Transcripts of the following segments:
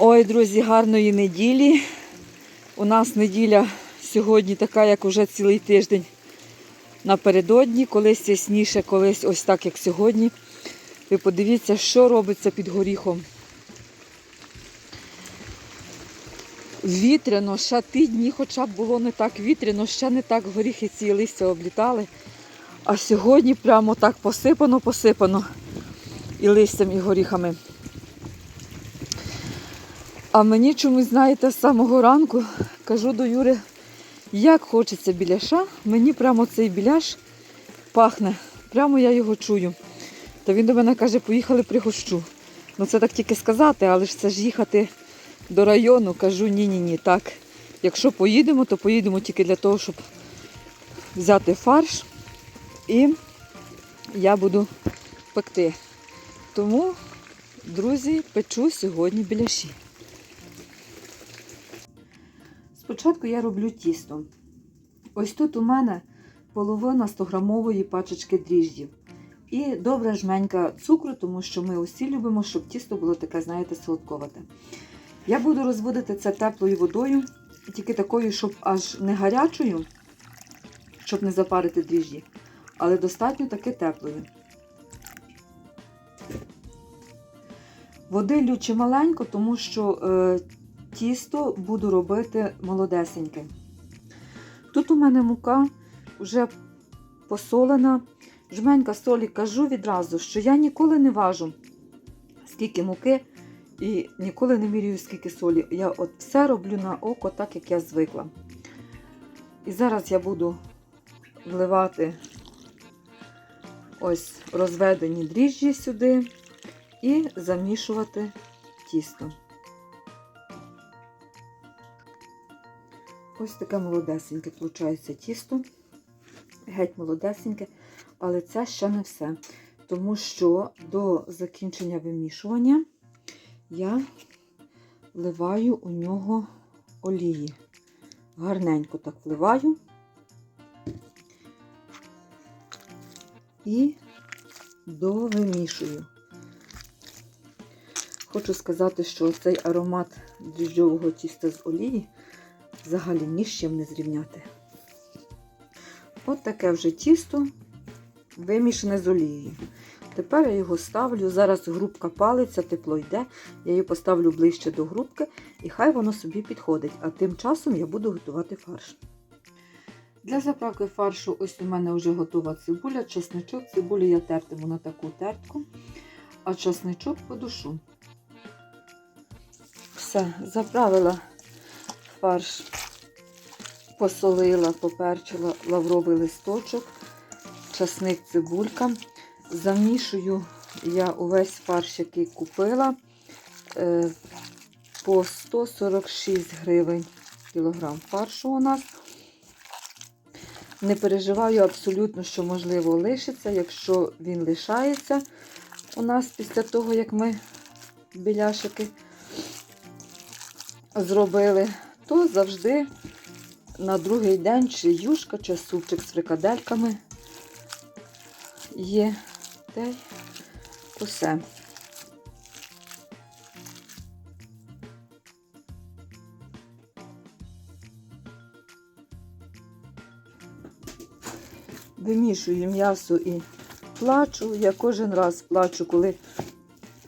Ой, друзі, гарної неділі. У нас неділя сьогодні така, як уже цілий тиждень напередодні, колись ясніше, колись ось так, як сьогодні. Ви подивіться, що робиться під горіхом. Вітряно, ще ті дні, хоча б було не так вітряно, ще не так горіхи ці листя облітали. А сьогодні прямо так посипано, посипано і листям, і горіхами. А мені чомусь, знаєте, з самого ранку кажу до Юри, як хочеться біляша, мені прямо цей біляш пахне. Прямо я його чую. То він до мене каже, поїхали пригощу. Ну це так тільки сказати, але ж це ж їхати до району, кажу, ні-ні ні. Так, якщо поїдемо, то поїдемо тільки для того, щоб взяти фарш і я буду пекти. Тому, друзі, печу сьогодні біляші. Спочатку я роблю тісто. Ось тут у мене половина 100-грамової пачечки дріждів. І добра жменька цукру, тому що ми усі любимо, щоб тісто було таке, знаєте, солодковате. Я буду розводити це теплою водою, тільки такою, щоб аж не гарячою, щоб не запарити дріжджі, але достатньо таки теплою. Води лю чималенько, тому що е, тісто буду робити молодесеньке. Тут у мене мука вже посолена. Жменька солі кажу відразу, що я ніколи не важу, скільки муки, і ніколи не міряю, скільки солі. Я от все роблю на око, так як я звикла. І зараз я буду вливати ось розведені дріжджі сюди і замішувати тісто. Ось таке молодесеньке виходить тісто. Геть молодесеньке, але це ще не все. Тому що до закінчення вимішування я вливаю у нього олії. Гарненько так вливаю. І довимішую. Хочу сказати, що цей аромат дріжджового тіста з олії взагалі ні з чим не зрівняти. От таке вже тісто вимішане з олією. Тепер я його ставлю. Зараз грубка палиться, тепло йде. Я її поставлю ближче до грубки і хай воно собі підходить. А тим часом я буду готувати фарш. Для заправки фаршу ось у мене вже готова цибуля, чесничок. Цибулю я тертиму на таку тертку, а чесничок подушу. Все, заправила фарш, посолила, поперчила лавровий листочок, часник, цибулька. Замішую я увесь фарш, який купила, е, по 146 гривень кілограм фаршу у нас. Не переживаю абсолютно, що можливо лишиться. Якщо він лишається у нас після того, як ми біляшики зробили, то завжди на другий день чи юшка, чи супчик з фрикадельками є те й усе. Вимішую м'ясо і плачу. Я кожен раз плачу, коли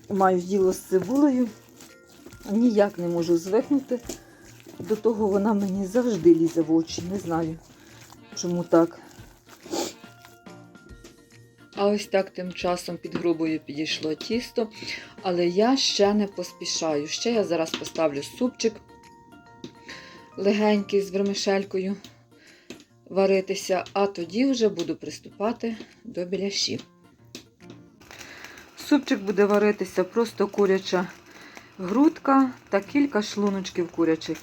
маю діло з цибулею. Ніяк не можу звикнути. До того вона мені завжди лізе в очі. Не знаю, чому так. А ось так тим часом під грубою підійшло тісто. Але я ще не поспішаю. Ще я зараз поставлю супчик легенький з вермишелькою варитися, а тоді вже буду приступати до біляшів. Супчик буде варитися просто куряча грудка та кілька шлуночків курячих.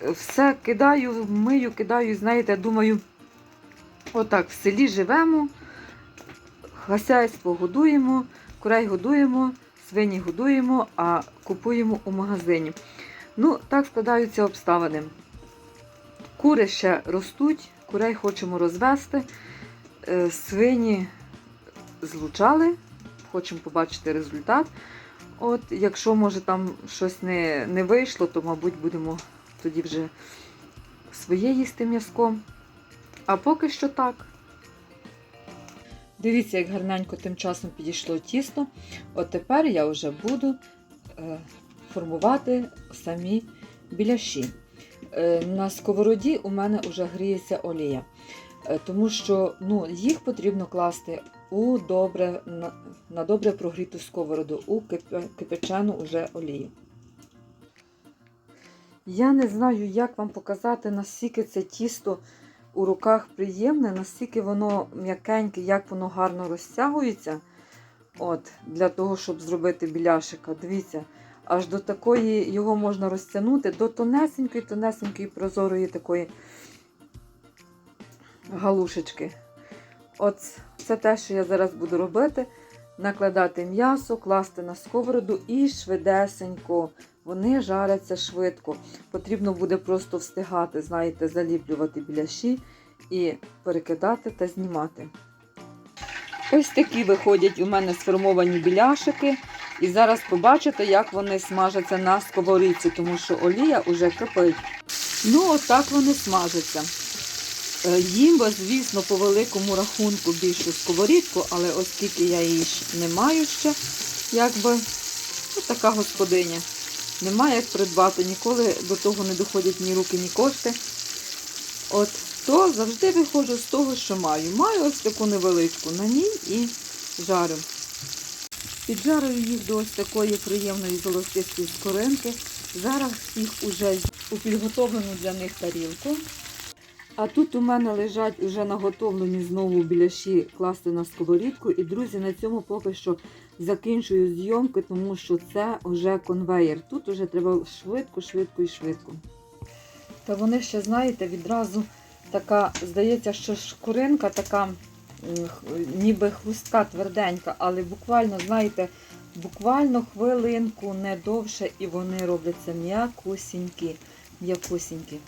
Все кидаю, мию, кидаю, знаєте, думаю, отак в селі живемо, хазяйство годуємо, курей годуємо, свині годуємо, а купуємо у магазині. Ну, так складаються обставини. Кури ще ростуть, курей хочемо розвести, Е, свині злучали, хочемо побачити результат. От, якщо може там щось не, не вийшло, то, мабуть, будемо тоді вже своє їсти м'язко. А поки що так. Дивіться, як гарненько тим часом підійшло тісто. От тепер я вже буду е, формувати самі біляші. Е, на сковороді у мене вже гріється олія, е, тому що ну, їх потрібно класти у добре, на, на добре прогріту сковороду, у кипя- кипячену уже олію. Я не знаю, як вам показати, наскільки це тісто у руках приємне, наскільки воно м'якеньке, як воно гарно розтягується. От, для того, щоб зробити біляшика. Дивіться, аж до такої його можна розтягнути, до тонесенької, тонесенької прозорої такої галушечки. От це те, що я зараз буду робити. Накладати м'ясо, класти на сковороду і швидесенько. Вони жаряться швидко. Потрібно буде просто встигати, знаєте, заліплювати біляші і перекидати та знімати. Ось такі виходять у мене сформовані біляшики. І зараз побачите, як вони смажаться на сковорідці, тому що олія вже кипить. Ну, отак вони смажаться. Е, Їм, би, звісно, по великому рахунку більшу сковорідку, але оскільки я її не маю ще, якби ну, така господиня. Немає як придбати, ніколи до того не доходять ні руки, ні кошти. От, то завжди виходжу з того, що маю. Маю ось таку невеличку на ній і жарю. Піджарую їх до ось такої приємної золотистої скоринки. Зараз їх уже у підготовлену для них тарілку. А тут у мене лежать уже наготовлені знову біляші класти на сковорідку. І, друзі, на цьому поки що закінчую зйомки, тому що це вже конвеєр. Тут вже треба швидко, швидко і швидко. Та вони ще, знаєте, відразу така, здається, що шкуринка така ніби хрустка тверденька, але буквально, знаєте, буквально хвилинку, не довше, і вони робляться м'якусінькі, м'якусінькі.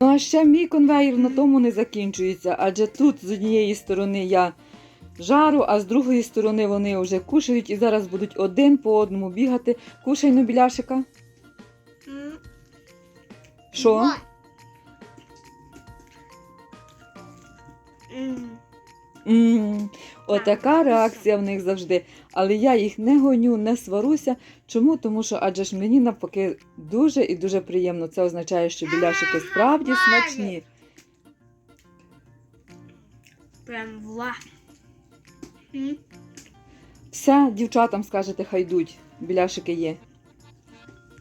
Ну а ще мій конвейер на тому не закінчується, адже тут з однієї сторони я жару, а з другої сторони вони вже кушають і зараз будуть один по одному бігати. Кушай ну біляшика. Що? Отака реакція в них завжди. Але я їх не гоню, не сваруся. Чому? Тому що адже ж мені навпаки дуже і дуже приємно. Це означає, що біляшики справді смачні. Прям вла. Все, дівчатам скажете, хай йдуть. Біляшики є.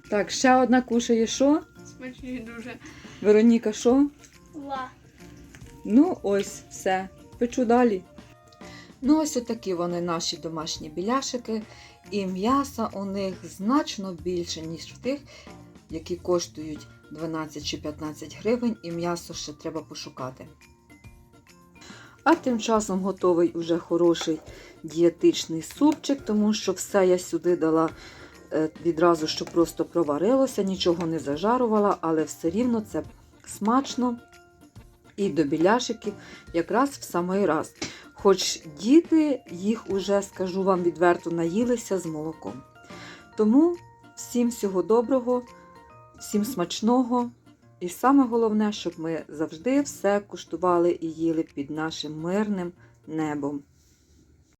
Так, ще одна кушає що? Смачні дуже. Вероніка, що? Вла. Ну, ось, все. Печу далі. Ну, ось отакі вони наші домашні біляшики. І м'яса у них значно більше, ніж в тих, які коштують 12 чи 15 гривень, і м'ясо ще треба пошукати. А тим часом готовий уже хороший дієтичний супчик, тому що все я сюди дала е, відразу, що просто проварилося, нічого не зажарувала, але все рівно це смачно і до біляшиків якраз в самий раз. Хоч діти їх уже, скажу вам відверто, наїлися з молоком. Тому всім всього доброго, всім смачного. І саме головне, щоб ми завжди все куштували і їли під нашим мирним небом.